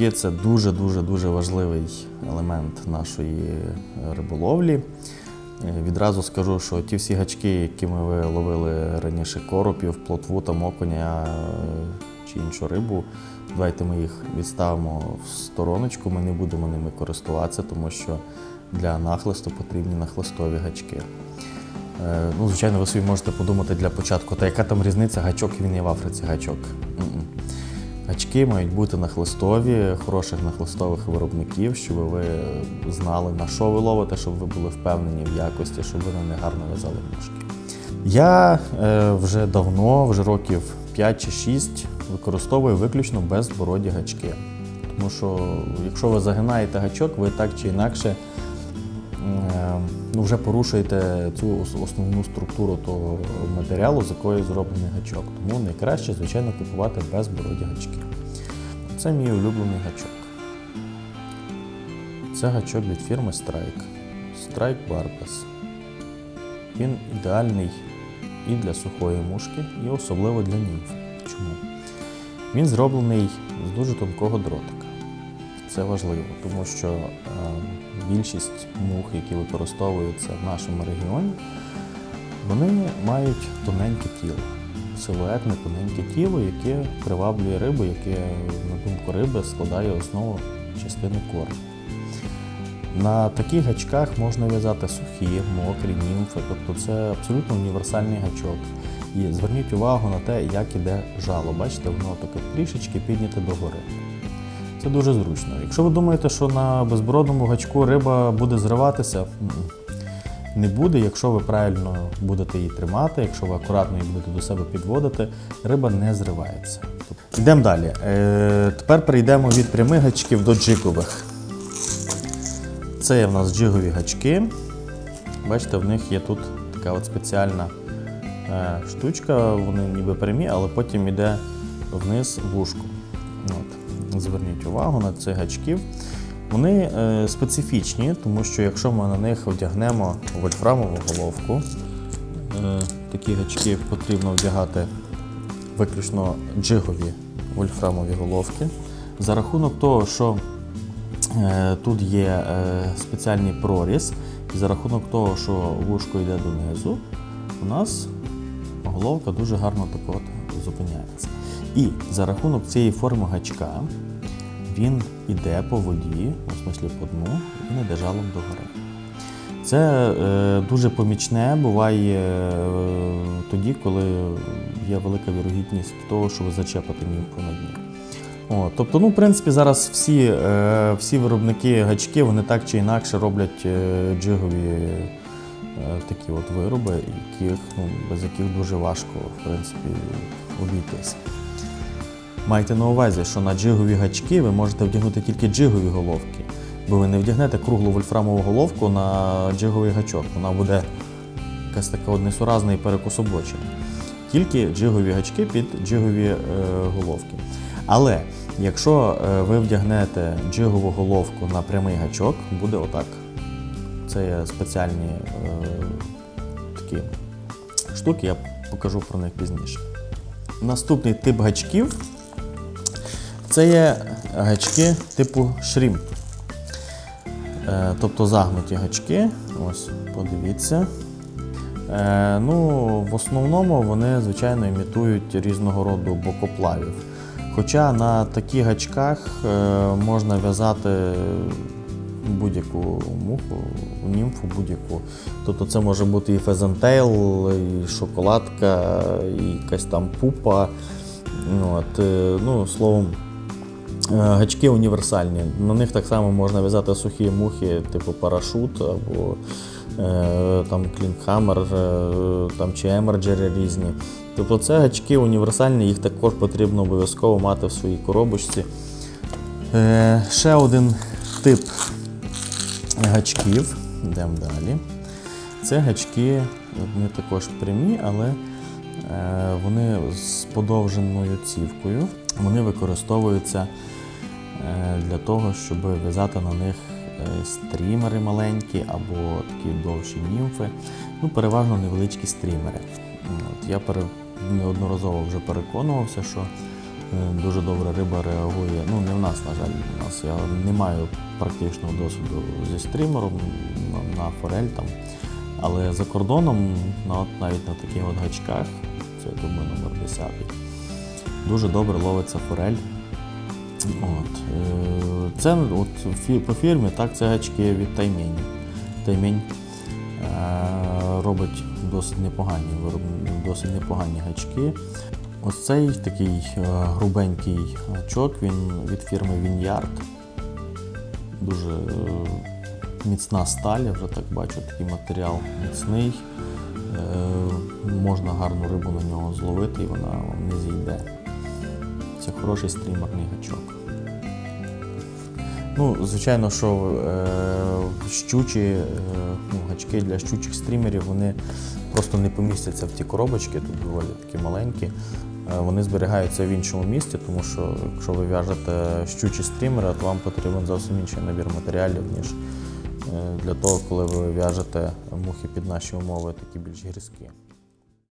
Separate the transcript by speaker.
Speaker 1: гачки це дуже-дуже дуже важливий елемент нашої риболовлі. Е, Відразу скажу, що ті всі гачки, якими ви ловили раніше коропів, плотву та окуня е, чи іншу рибу, давайте ми їх відставимо в стороночку, ми не будемо ними користуватися, тому що для нахлисту потрібні нахлистові гачки. Е, Ну, звичайно, ви собі можете подумати для початку, та яка там різниця, гачок він є в Африці гачок. Гачки мають бути нахлистові, хороших нахлистових виробників, щоб ви знали, на що ви ловите, щоб ви були впевнені в якості, щоб ви на них гарно в'язали мушки. Я е, вже давно, вже років 5 чи 6, використовую виключно безбороді гачки. Тому що якщо ви загинаєте гачок, ви так чи інакше ну, вже порушуєте цю основну структуру того матеріалу, з якої зроблений гачок. Тому найкраще, звичайно, купувати безбороді гачки. Це мій улюблений гачок. Це гачок від фірми Strike. Strike Barbas. Він ідеальний і для сухої мушки, і особливо для німф. Чому? Він зроблений з дуже тонкого дротика. Це важливо, тому що е, більшість мух, які використовуються в нашому регіоні, вони мають тоненьке тіло, силуетне тоненьке тіло, яке приваблює рибу, яке, на думку риби, складає основу частини корму. На таких гачках можна в'язати сухі, мокрі, німфи, тобто це абсолютно універсальний гачок. І зверніть увагу на те, як іде жало. Бачите, воно таке трішечки підняте догори. Це дуже зручно. Якщо ви думаєте, що на безбородному гачку риба буде зриватися, не буде, якщо ви правильно будете її тримати, якщо ви акуратно її будете до себе підводити, риба не зривається. Йдемо далі. Е, тепер перейдемо від прямих гачків до джигових. Це є в нас джигові гачки. Бачите, в них є тут така от спеціальна е, штучка, вони ніби прямі, але потім йде вниз вушку. От. Зверніть увагу на цих гачків. Вони е, специфічні, тому що якщо ми на них одягнемо вольфрамову головку, е, такі гачки потрібно вдягати виключно джигові вольфрамові головки. За рахунок того, що Е, Тут є спеціальний проріз, і за рахунок того, що вушко йде донизу, у нас головка дуже гарно так от зупиняється. І за рахунок цієї форми гачка він йде по воді, у смислі по дну, і не йде жалом догори. Це е, дуже помічне буває е, тоді, коли є велика вірогідність того, що ви зачепите німфу на дні. О, тобто, ну, в принципі, зараз всі, е, всі виробники гачки вони так чи інакше роблять е, джигові е, такі от вироби, яких, ну, без яких дуже важко в принципі, обійтися. Майте на увазі, що на джигові гачки ви можете вдягнути тільки джигові головки, бо ви не вдягнете круглу вольфрамову головку на джиговий гачок. Вона буде якась така от несуразна і перекособочена. Тільки джигові гачки під джигові е, головки. Але якщо е, ви вдягнете джигову головку на прямий гачок, буде отак. Це є спеціальні е, такі штуки, я покажу про них пізніше. Наступний тип гачків це є гачки типу шрімп. Е, тобто загнуті гачки. Ось, подивіться. Е, ну, в основному вони, звичайно, імітують різного роду бокоплавів. Хоча на таких гачках е, можна в'язати будь-яку муху, німфу будь-яку. Тобто це може бути і фезентейл, і шоколадка, і якась там пупа. От, ну, словом, гачки універсальні. На них так само можна в'язати сухі мухи, типу парашут або е, там клінхаммер е, там, чи емерджери різні. Тобто це гачки універсальні, їх також потрібно обов'язково мати в своїй коробочці. Е, ще один тип гачків. Йдемо далі. Це гачки, вони також прямі, але е, вони з подовженою цівкою. Вони використовуються е, для того, щоб в'язати на них е, стрімери маленькі або такі довші німфи. Ну, переважно невеличкі стрімери. От, я неодноразово вже переконувався, що Е, Дуже добре риба реагує. Ну, не в нас, на жаль, у нас я не маю практичного досвіду зі стрімером на, форель там. Але за кордоном, навіть на таких от гачках, це я думаю номер 10, дуже добре ловиться форель. От. е, Це от, по фірмі, так, це гачки від таймені. Таймень е, робить досить непогані, досить непогані гачки. Ось цей такий е, грубенький гачок, він від фірми Vineyard. Дуже міцна сталь, я вже так бачу, такий матеріал міцний. Можна гарну рибу на нього зловити і вона не зійде. Це хороший стрімерний гачок. Ну, звичайно, що е, щучі, е, ну, гачки для щучих стрімерів вони просто не помістяться в ті коробочки, тут доволі такі маленькі. Е, вони зберігаються в іншому місці, тому що якщо ви в'яжете щучі стрімери, то вам потрібен зовсім інший набір матеріалів, ніж е, для того, коли ви в'яжете мухи під наші умови, такі більш грізкі.